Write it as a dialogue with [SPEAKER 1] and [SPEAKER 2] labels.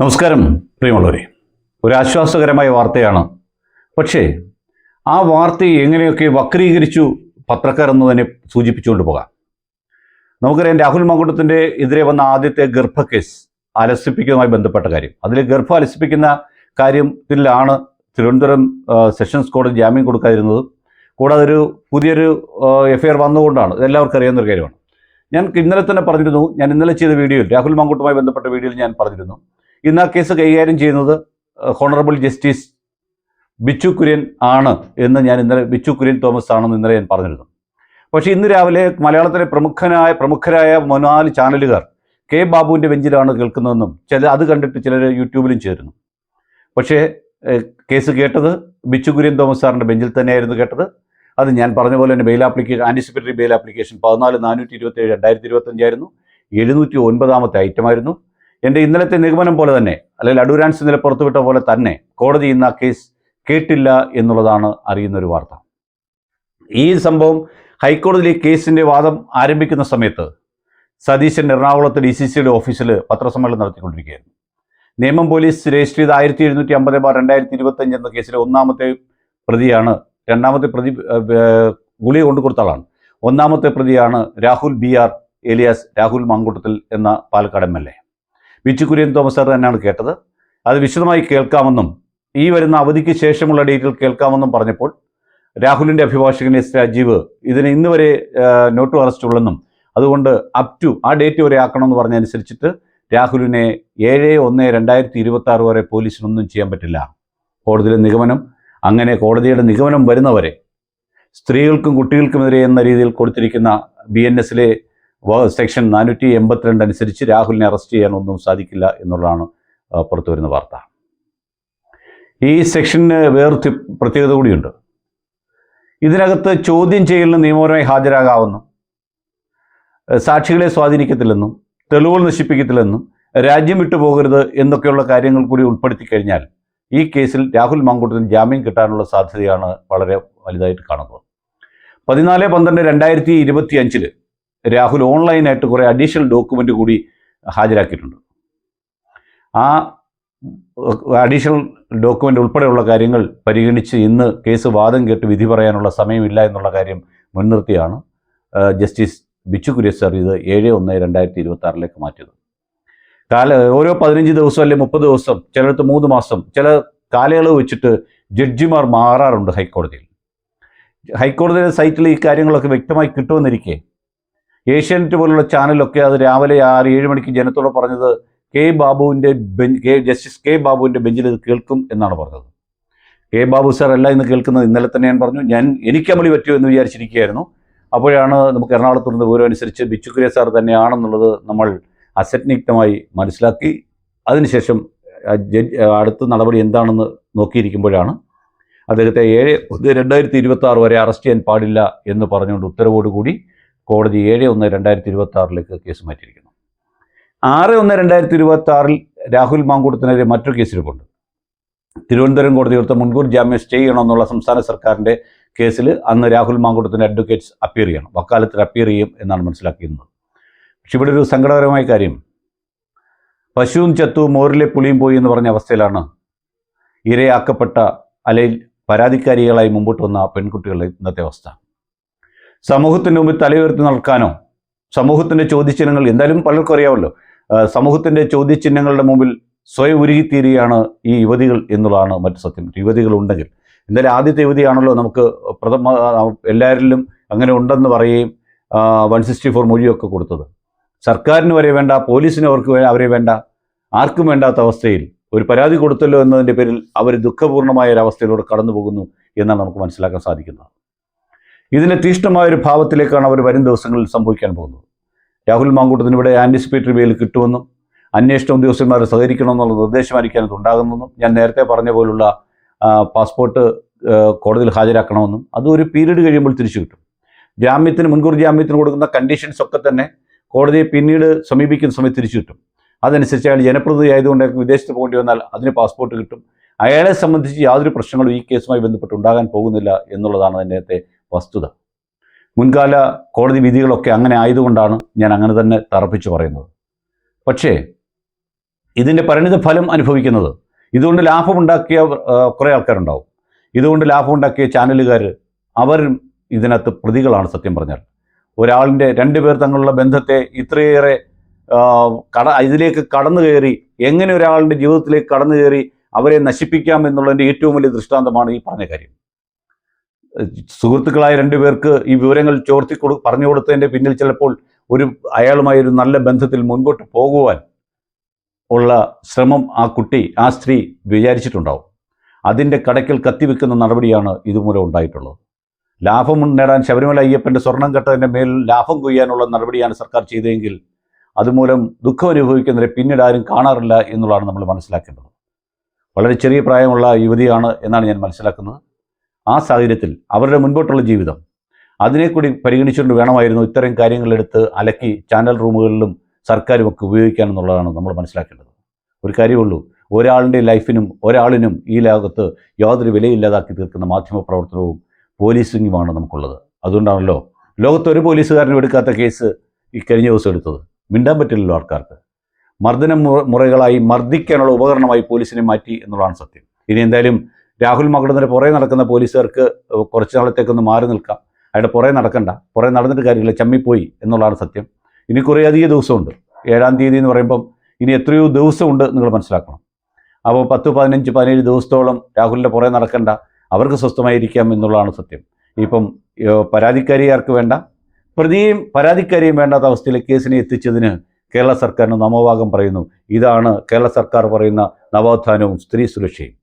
[SPEAKER 1] നമസ്കാരം പ്രിയമുള്ളവരെ. ഒരു ആശ്വാസകരമായ വാർത്തയാണ്. പക്ഷേ ആ വാർത്തയെ എങ്ങനെയൊക്കെ വക്രീകരിച്ചു പത്രക്കാർ എന്ന് തന്നെ സൂചിപ്പിച്ചുകൊണ്ട് പോകാം. നമുക്കറിയാം രാഹുൽ മങ്കുട്ടത്തിന്റെ എതിരെ വന്ന ആദ്യത്തെ ഗർഭ കേസ് അലസിപ്പിക്കുന്നതുമായി ബന്ധപ്പെട്ട കാര്യം. അതിൽ ഗർഭം അലസിപ്പിക്കുന്ന കാര്യത്തിലാണ് തിരുവനന്തപുരം സെഷൻസ് കോടതി ജാമ്യം കൊടുക്കാതിരുന്നത്. കൂടാതെ ഒരു പുതിയൊരു എഫ് ഐ ആർ വന്നുകൊണ്ടാണ് ഇതെല്ലാവർക്കും അറിയാവുന്ന ഒരു കാര്യമാണ്. ഞാൻ ഇന്നലെ തന്നെ പറഞ്ഞിരുന്നു ഞാൻ ഇന്നലെ ചെയ്ത വീഡിയോയിൽ രാഹുൽ മങ്കുട്ടുമായി ബന്ധപ്പെട്ട വീഡിയോയിൽ ഞാൻ പറഞ്ഞിരുന്നു ഇന്ന് ആ കേസ് കൈകാര്യം ചെയ്യുന്നത് ഹോണറബിൾ ജസ്റ്റിസ് ബിച്ചു കുര്യൻ ആണ് എന്ന് ഞാൻ ഇന്നലെ ബിച്ചു കുര്യൻ തോമസ് ആണെന്ന് ഇന്നലെ ഞാൻ പറഞ്ഞിരുന്നു. പക്ഷേ ഇന്ന് രാവിലെ മലയാളത്തിലെ പ്രമുഖനായ പ്രമുഖരായ മൂന്നാൽ ചാനലുകാർ കെ ബാബുവിന്റെ ബെഞ്ചിലാണ് കേൾക്കുന്നതെന്നും ചില അത് കണ്ടിട്ട് ചിലർ യൂട്യൂബിലും ചേരുന്നു. പക്ഷേ കേസ് കേട്ടത് ബിച്ചു കുര്യൻ തോമസ് സാറിന്റെ ബെഞ്ചിൽ തന്നെയായിരുന്നു കേട്ടത്. അത് ഞാൻ പറഞ്ഞ പോലെ തന്നെ bail application anticipatory bail application പതിനാല് നാനൂറ്റി ഇരുപത്തേഴ് രണ്ടായിരത്തി ഇരുപത്തഞ്ചായിരുന്നു എഴുന്നൂറ്റി ഒൻപതാമത്തെ ഐറ്റമായിരുന്നു എന്റെ ഇന്നലത്തെ നിഗമനം പോലെ തന്നെ അല്ലെങ്കിൽ അഡൂരാൻസ് ഇന്നലെ പുറത്തുവിട്ട പോലെ തന്നെ കോടതി ഇന്ന് ആ കേസ് കേട്ടില്ല എന്നുള്ളതാണ് അറിയുന്ന ഒരു വാർത്ത. ഈ സംഭവം ഹൈക്കോടതിയിൽ കേസിന്റെ വാദം ആരംഭിക്കുന്ന സമയത്ത് സതീശൻ എറണാകുളത്ത് ഡി സി സിയുടെ ഓഫീസിൽ പത്രസമ്മേളനം നടത്തിക്കൊണ്ടിരിക്കുകയായിരുന്നു. നിയമം പോലീസ് രജിസ്റ്റർ ചെയ്ത ആയിരത്തി എഴുന്നൂറ്റി അമ്പത് ബാർ രണ്ടായിരത്തി ഇരുപത്തഞ്ച് എന്ന കേസിലെ ഒന്നാമത്തെ പ്രതിയാണ് രണ്ടാമത്തെ പ്രതി ഗുളിക കൊണ്ടു കൊടുത്ത ആളാണ്. ഒന്നാമത്തെ പ്രതിയാണ് Rahul B R alias Rahul Mankoottathil എന്ന Palakkad M L A. Bichu Kurian Thomas sir തന്നെയാണ് കേട്ടത്. അത് വിശദമായി കേൾക്കാമെന്നും ഈ വരുന്ന അവധിക്ക് ശേഷമുള്ള ഡേറ്റിൽ കേൾക്കാമെന്നും പറഞ്ഞപ്പോൾ രാഹുലിന്റെ അഭിഭാഷകൻ എസ് രാജീവ് ഇതിന് ഇന്ന് വരെ നോട്ട് അറസ്റ്റ് ഉള്ളെന്നും അതുകൊണ്ട് അപ് ടു ആ ഡേറ്റ് വരെ ആക്കണമെന്ന് പറഞ്ഞനുസരിച്ചിട്ട് രാഹുലിനെ ഏഴ് ഒന്ന് രണ്ടായിരത്തി ഇരുപത്തി ആറ് വരെ പോലീസിനൊന്നും ചെയ്യാൻ പറ്റില്ല. കോടതിയിലെ നിഗമനം അങ്ങനെ കോടതിയുടെ നിഗമനം വരുന്നവരെ സ്ത്രീകൾക്കും കുട്ടികൾക്കുമെതിരെ എന്ന രീതിയിൽ കൊടുത്തിരിക്കുന്ന ബി എൻ എസിലെ സെക്ഷൻ നാനൂറ്റി എൺപത്തിരണ്ട് അനുസരിച്ച് രാഹുലിനെ അറസ്റ്റ് ചെയ്യാൻ ഒന്നും സാധിക്കില്ല എന്നുള്ളതാണ് പുറത്തു വരുന്ന വാർത്ത. ഈ സെക്ഷന് വേറെ തി- പ്രത്യേകത കൂടിയുണ്ട്. ഇതിനകത്ത് ചോദ്യം ചെയ്യലിന് നിയമപരമായി ഹാജരാകാമെന്നും സാക്ഷികളെ സ്വാധീനിക്കത്തില്ലെന്നും തെളിവുകൾ നശിപ്പിക്കത്തില്ലെന്നും രാജ്യം വിട്ടു പോകരുത് എന്നൊക്കെയുള്ള കാര്യങ്ങൾ കൂടി ഉൾപ്പെടുത്തി കഴിഞ്ഞാൽ ഈ കേസിൽ രാഹുൽ മാങ്കൂട്ടത്തിന് ജാമ്യം കിട്ടാനുള്ള സാധ്യതയാണ് വളരെ വലുതായിട്ട് കാണുന്നത്. പതിനാല് പന്ത്രണ്ട് രണ്ടായിരത്തി ഇരുപത്തി അഞ്ചിൽ രാഹുൽ ഓൺലൈനായിട്ട് കുറേ അഡീഷണൽ ഡോക്യുമെന്റ് കൂടി ഹാജരാക്കിയിട്ടുണ്ട്. ആ അഡീഷണൽ ഡോക്യുമെന്റ് ഉൾപ്പെടെയുള്ള കാര്യങ്ങൾ പരിഗണിച്ച് ഇന്ന് കേസ് വാദം കേട്ട് വിധി പറയാനുള്ള സമയമില്ല എന്നുള്ള കാര്യം മുൻനിർത്തിയാണ് ജസ്റ്റിസ് ബിച്ചു കുര്യസ് സാർ ഇത് ഏഴ് ഒന്ന് രണ്ടായിരത്തി ഇരുപത്തി ആറിലേക്ക് മാറ്റിയത്. കാല ഓരോ പതിനഞ്ച് ദിവസം അല്ലെങ്കിൽ മുപ്പത് ദിവസം ചിലടത്ത് മൂന്ന് മാസം ചില കാലയളവ് വെച്ചിട്ട് ജഡ്ജിമാർ മാറാറുണ്ട് ഹൈക്കോടതിയിൽ. ഹൈക്കോടതിയുടെ സൈറ്റിൽ ഈ കാര്യങ്ങളൊക്കെ വ്യക്തമായി കിട്ടുമെന്നിരിക്കെ ഏഷ്യാനെറ്റ് പോലുള്ള ചാനലൊക്കെ അത് രാവിലെ ആറ് ഏഴ് മണിക്ക് ജനത്തോട് പറഞ്ഞത് കെ ബാബുവിന്റെ ബെഞ്ച് കെ ജസ്റ്റിസ് കെ ബാബുവിന്റെ ബെഞ്ചിൽ ഇത് കേൾക്കും എന്നാണ് പറഞ്ഞത്. കെ ബാബു സാർ അല്ല ഇന്ന് കേൾക്കുന്നത്. ഇന്നലെ തന്നെ ഞാൻ പറഞ്ഞു ഞാൻ എനിക്ക് അമളി പറ്റുമോ എന്ന് വിചാരിച്ചിരിക്കുകയായിരുന്നു. അപ്പോഴാണ് നമുക്ക് എറണാകുളത്ത് നിന്ന് വിവരം അനുസരിച്ച് ബിച്ചുക്കുര്യ സാർ തന്നെയാണെന്നുള്ളത് നമ്മൾ അസജ്ഞക്തമായി മനസ്സിലാക്കി. അതിനുശേഷം അടുത്ത നടപടി എന്താണെന്ന് നോക്കിയിരിക്കുമ്പോഴാണ് അദ്ദേഹത്തെ ഏഴ് രണ്ടായിരത്തി ഇരുപത്തി ആറ് വരെ അറസ്റ്റ് ചെയ്യാൻ പാടില്ല എന്ന് പറഞ്ഞുകൊണ്ട് ഉത്തരവോടുകൂടി കോടതി ഏഴ് ഒന്ന് രണ്ടായിരത്തി ഇരുപത്തി ആറിലേക്ക് കേസ് മാറ്റിയിരിക്കുന്നു. ആറ് ഒന്ന് രണ്ടായിരത്തി ഇരുപത്തി ആറിൽ രാഹുൽ മാങ്കൂട്ടത്തിനെതിരെ മറ്റൊരു കേസിലുമുണ്ട്. തിരുവനന്തപുരം കോടതി കൊടുത്ത മുൻകൂർ ജാമ്യം സ്റ്റേ ചെയ്യണമെന്നുള്ള സംസ്ഥാന സർക്കാരിന്റെ കേസിൽ അന്ന് രാഹുൽ മാങ്കൂട്ടത്തിന്റെ അഡ്വക്കേറ്റ്സ് അപ്പിയർ ചെയ്യണം. വക്കാലത്തിൽ അപ്പിയർ ചെയ്യും എന്നാണ് മനസ്സിലാക്കിയിരുന്നത്. പക്ഷെ ഇവിടെ ഒരു സങ്കടകരമായ കാര്യം. പശുവും ചത്തു മോരിലെ പുളിയും പോയി എന്ന് പറഞ്ഞ അവസ്ഥയിലാണ് ഇരയാക്കപ്പെട്ട അല്ലെങ്കിൽ പരാതിക്കാരികളായി മുമ്പോട്ട് വന്ന പെൺകുട്ടികളുടെ ഇന്നത്തെ അവസ്ഥ. സമൂഹത്തിന്റെ മുമ്പിൽ തലയുയർത്തി നടക്കാനോ സമൂഹത്തിന്റെ ചോദ്യചിഹ്നങ്ങൾ എന്തായാലും പലർക്കും അറിയാമല്ലോ. സമൂഹത്തിന്റെ ചോദ്യചിഹ്നങ്ങളുടെ മുമ്പിൽ സ്വയം ഉരുകിത്തീരുകയാണ് ഈ യുവതികൾ എന്നുള്ളതാണ് മറ്റു സത്യം. യുവതികൾ ഉണ്ടെങ്കിൽ. എന്തായാലും ആദ്യത്തെ യുവതിയാണല്ലോ നമുക്ക് പ്രഥമ എല്ലാവരിലും അങ്ങനെ ഉണ്ടെന്ന് പറയുകയും വൺ സിക്സ്റ്റി ഫോർ മൊഴിയൊക്കെ കൊടുത്തത്. സർക്കാരിന് വരെ വേണ്ട പോലീസിന് അവർക്ക് അവരെ വേണ്ട ആർക്കും വേണ്ടാത്ത അവസ്ഥയിൽ ഒരു പരാതി കൊടുത്തല്ലോ എന്നതിന്റെ പേരിൽ അവർ ദുഃഖപൂർണമായ ഒരു അവസ്ഥയിലൂടെ കടന്നു പോകുന്നു എന്നാണ് നമുക്ക് മനസ്സിലാക്കാൻ സാധിക്കുന്നത്. ഇതിന്റെ തീഷ്ണമായ ഒരു ഭാവത്തിലേക്കാണ് അവർ വരും ദിവസങ്ങളിൽ സംഭവിക്കാൻ പോകുന്നത്. രാഹുൽ മാങ്കൂട്ടത്തിന് ഇവിടെ ആന്റിസിപ്പേറ്ററി ബെയിൽ കിട്ടുമെന്നും അന്വേഷണ ഉദ്യോഗസ്ഥന്മാർ സഹകരിക്കണമെന്നുള്ള നിർദ്ദേശമായിരിക്കാൻ അത് ഉണ്ടാകുന്നെന്നും ഞാൻ നേരത്തെ പറഞ്ഞ പോലുള്ള പാസ്പോർട്ട് കോടതിയിൽ ഹാജരാക്കണമെന്നും അത് ഒരു പീരീഡ് കഴിയുമ്പോൾ തിരിച്ചു കിട്ടും. ജാമ്യത്തിന് മുൻകൂർ ജാമ്യത്തിന് കൊടുക്കുന്ന കണ്ടീഷൻസ് ഒക്കെ തന്നെ കോടതിയെ പിന്നീട് സമീപിക്കുന്ന സമയത്ത് തിരിച്ചു കിട്ടും. അതനുസരിച്ച് അയാൾ ജനപ്രതിനിധി ആയതുകൊണ്ട് വിദേശത്ത് പോകേണ്ടി വന്നാൽ അതിന് പാസ്പോർട്ട് കിട്ടും. അയാളെ സംബന്ധിച്ച് യാതൊരു പ്രശ്നങ്ങളും ഈ കേസുമായി ബന്ധപ്പെട്ട് ഉണ്ടാകാൻ പോകുന്നില്ല എന്നുള്ളതാണ് അതിന്റെ വസ്തുത. മുൻകാല കോടതി വിധികളൊക്കെ അങ്ങനെ ആയതുകൊണ്ടാണ് ഞാൻ അങ്ങനെ തന്നെ തറപ്പിച്ച് പറയുന്നത്. പക്ഷേ ഇതിന്റെ പരിണിത ഫലം അനുഭവിക്കുന്നത് ഇതുകൊണ്ട് ലാഭമുണ്ടാക്കിയ കുറേ ആൾക്കാരുണ്ടാവും. ഇതുകൊണ്ട് ലാഭമുണ്ടാക്കിയ ചാനലുകാർ അവരും ഇതിനകത്ത് പ്രതികളാണ് സത്യം പറഞ്ഞാൽ. ഒരാളിന്റെ രണ്ടുപേർ തങ്ങളുള്ള ബന്ധത്തെ ഇത്രയേറെ കട ഇതിലേക്ക് കടന്നു കയറി എങ്ങനെ ഒരാളുടെ ജീവിതത്തിലേക്ക് കടന്നു കയറി അവരെ നശിപ്പിക്കാം എന്നുള്ളതിന്റെ ഏറ്റവും വലിയ ദൃഷ്ടാന്തമാണ് ഈ പറഞ്ഞ കാര്യം. സുഹൃത്തുക്കളായ രണ്ടുപേർക്ക് ഈ വിവരങ്ങൾ ചോർത്തി കൊടു പറഞ്ഞു കൊടുത്തതിന്റെ പിന്നിൽ ചിലപ്പോൾ ഒരു അയാളുമായി ഒരു നല്ല ബന്ധത്തിൽ മുൻപോട്ട് പോകുവാൻ ഉള്ള ശ്രമം ആ കുട്ടി ആ സ്ത്രീ വിചാരിച്ചിട്ടുണ്ടാവും. അതിന്റെ കടക്കിൽ കത്തിവെക്കുന്ന നടപടിയാണ് ഇതുമൂലം ഉണ്ടായിട്ടുള്ളത്. ലാഭം നേടാൻ ശബരിമല അയ്യപ്പന്റെ സ്വർണം കെട്ടതിന്റെ മേൽ ലാഭം കൊയ്യാനുള്ള നടപടിയാണ് സർക്കാർ ചെയ്തതെങ്കിൽ അതുമൂലം ദുഃഖം അനുഭവിക്കുന്നവരെ പിന്നീട് ആരും കാണാറില്ല എന്നുള്ളതാണ് നമ്മൾ മനസ്സിലാക്കേണ്ടത്. വളരെ ചെറിയ പ്രായമുള്ള യുവതിയാണ് എന്നാണ് ഞാൻ മനസ്സിലാക്കുന്നത്. ആ സാഹചര്യത്തിൽ അവരുടെ മുൻപോട്ടുള്ള ജീവിതം. അതിനെ കൂടി പരിഗണിച്ചുകൊണ്ട് വേണമായിരുന്നു ഇത്തരം കാര്യങ്ങളെടുത്ത് അലക്കി ചാനൽ റൂമുകളിലും സർക്കാരുമൊക്കെ ഉപയോഗിക്കാൻ എന്നുള്ളതാണ് നമ്മൾ മനസ്സിലാക്കേണ്ടത്. ഒരു കാര്യമുള്ളൂ ഒരാളുടെ ലൈഫിനും ഒരാളിനും ഈ ലോകത്ത് യാതൊരു വിലയില്ലാതാക്കി തീർക്കുന്ന മാധ്യമ പ്രവർത്തനവും പോലീസിങ്ങുമാണ് നമുക്കുള്ളത്. അതുകൊണ്ടാണല്ലോ ലോകത്ത് ഒരു പോലീസുകാരനും എടുക്കാത്ത കേസ് ഈ കഴിഞ്ഞ ദിവസം എടുത്തത്. മിണ്ടാൻ പറ്റില്ലല്ലോ ആൾക്കാർക്ക്. മർദ്ദന മുറകളായി മർദ്ദിക്കാനുള്ള ഉപകരണമായി പോലീസിനെ മാറ്റി എന്നുള്ളതാണ് സത്യം. ഇനി എന്തായാലും രാഹുൽ മകളുടെ പുറകെ നടക്കുന്ന പോലീസുകാർക്ക് കുറച്ച് നാളത്തേക്കൊന്ന് മാറി നിൽക്കാം. അയാളുടെ പുറകെ നടക്കണ്ട. പുറകെ നടന്നിട്ട് കാര്യമില്ല. ചമ്മിപ്പോയി എന്നുള്ളതാണ് സത്യം. ഇനി കുറേ ദിവസമുണ്ട്. ഏഴാം തീയതി എന്ന് പറയുമ്പം ഇനി എത്രയോ ദിവസമുണ്ട് നിങ്ങൾ മനസ്സിലാക്കണം. അപ്പോൾ പത്ത് പതിനഞ്ച് പതിനേഴ് ദിവസത്തോളം രാഹുലിന്റെ പുറകെ നടക്കണ്ട. അവർക്ക് സ്വസ്ഥമായിരിക്കാം എന്നുള്ളതാണ് സത്യം. ഇപ്പം പരാതിക്കാരിയാർക്ക് വേണ്ട. പ്രതിയും പരാതിക്കാരിയും വേണ്ടാത്ത അവസ്ഥയിൽ കേസിനെ എത്തിച്ചതിന് കേരള സർക്കാരിന് നമോഭാഗം പറയുന്നു. ഇതാണ് കേരള സർക്കാർ പറയുന്ന നവോത്ഥാനവും സ്ത്രീ സുരക്ഷയും.